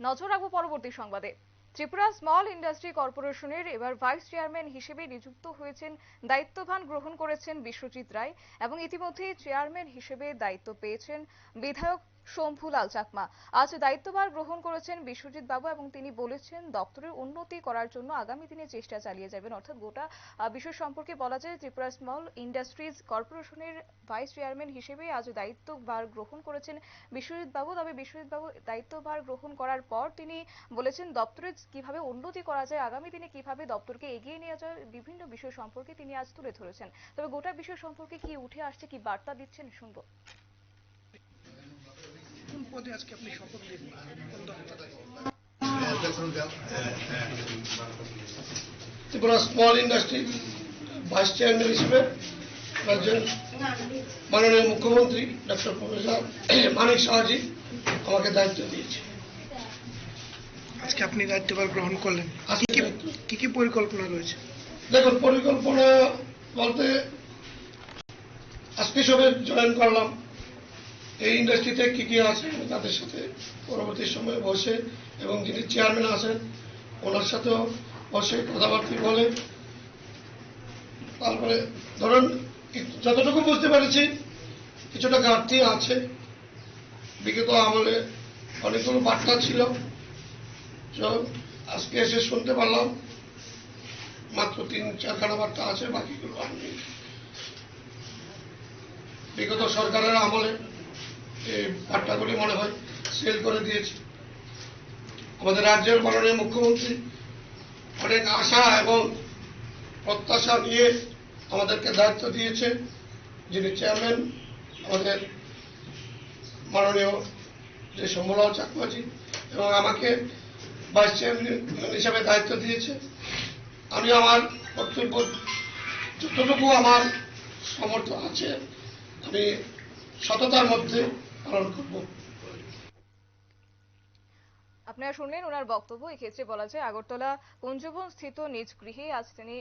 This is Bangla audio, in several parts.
নজর রাখব পরবর্তী সংবাদে। ত্রিপুরা স্মল ইন্ডাস্ট্রি কর্পোরেশনের এবার ভাইস চেয়ারম্যান হিসেবে নিযুক্ত হয়েছেন দায়িত্বভান গ্রহণ করেছেন বিশ্বজিৎ রায় এবং ইতিমধ্যে চেয়ারম্যান হিসেবে দায়িত্ব পেয়েছেন বিধায়ক শম্ভুলাল চাকমা। আজ দায়িত্বভার গ্রহণ করেছেন বিশ্বজিৎ বাবু এবং তিনি বলেছেন, দপ্তরের উন্নতি করার জন্য আগামী দিনে চেষ্টা চালিয়ে যাবেন। অর্থাৎ গোটা বিষয় সম্পর্কে বলা যায়, ত্রিপুরা স্মল ইন্ডাস্ট্রিজ কর্পোরেশনের ভাইস চেয়ারম্যান হিসেবে আজ দায়িত্বভার গ্রহণ করেছেন বিশ্বজিৎ বাবু। তবে বিশ্বজিৎ বাবু দায়িত্বভার গ্রহণ করার পর তিনি বলেছেন, দপ্তরের কীভাবে উন্নতি করা যায়, আগামী দিনে কীভাবে দপ্তরকে এগিয়ে নিয়ে যায়, বিভিন্ন বিষয় সম্পর্কে তিনি আজ তুলে ধরেছেন। তবে গোটা বিষয় সম্পর্কে কি উঠে আসছে, কি বার্তা দিচ্ছেন শুনব। পদে আজকে আপনি শপথ নেবেন Tripura small industry vice chairman হিসেবে রাজ্যের মাননীয় মুখ্যমন্ত্রী ডক্টর প্রফেসর মানিক সাহাজি আমাকে দায়িত্ব দিয়েছে। আজকে আপনি দায়িত্বভার গ্রহণ করলেন। আজকে কি কি কি পরিকল্পনা রয়েছে? দেখুন পরিকল্পনা বলতে আজকে সবে জয়েন করলাম। এই ইন্ডাস্ট্রিতে কি কি আছে, তাদের সাথে পরবর্তী সময়ে বসে, এবং যিনি চেয়ারম্যান আছেন, ওনার সাথেও বসে কথাবার্তা বলে। তারপরে ধরুন, যতটুকু বুঝতে পেরেছি, কিছুটা ঘাটতি আছে। বিগত আমলে অনেকগুলো বার্তা ছিল। আজকে এসে শুনতে পারলাম, মাত্র তিন, চারখানা বার্তা আছে, বাকিগুলো আমি বিগত সরকারের আমলে এই বার্তাগুলি মনে হয় সেল করে দিয়েছে। আমাদের রাজ্যের মাননীয় মুখ্যমন্ত্রী অনেক আশা এবং প্রত্যাশা নিয়ে আমাদেরকে দায়িত্ব দিয়েছে যিনি চেয়ারম্যান আমাদের মাননীয় যে শম্ভলাল চাকমাজি, এবং আমাকে ভাইস চেয়ারম্যান হিসাবে দায়িত্ব দিয়েছে। আমি আমার কর্তব্য যতটুকু আমার সমর্থ আছে, আমি সততার মধ্যে আপনারা শুনলেন ওনার বক্তব্য। এক্ষেত্রে বলা যায়, আগরতলা কুঞ্জবন স্থিত নিজ গৃহে আজ তিনি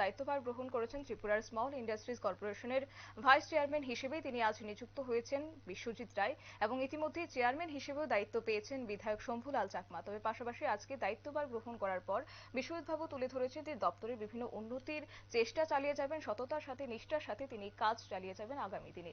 দায়িত্বভার গ্রহণ করেছেন ত্রিপুরার স্মল ইন্ডাস্ট্রিজ কর্পোরেশনের ভাইস চেয়ারম্যান হিসেবে। তিনি আজ নিযুক্ত হয়েছেন বিশ্বজিৎ রায় এবং ইতিমধ্যে চেয়ারম্যান হিসেবেও দায়িত্ব পেয়েছেন বিধায়ক শম্ভুলাল চাকমা। তবে পাশাপাশি আজকে দায়িত্বভার গ্রহণ করার পর বিশ্বজিৎ বাবু তুলে ধরেছেন যে দপ্তরের বিভিন্ন উন্নতির চেষ্টা চালিয়ে যাবেন, সততার সাথে, নিষ্ঠার সাথে তিনি কাজ চালিয়ে যাবেন আগামী দিনে।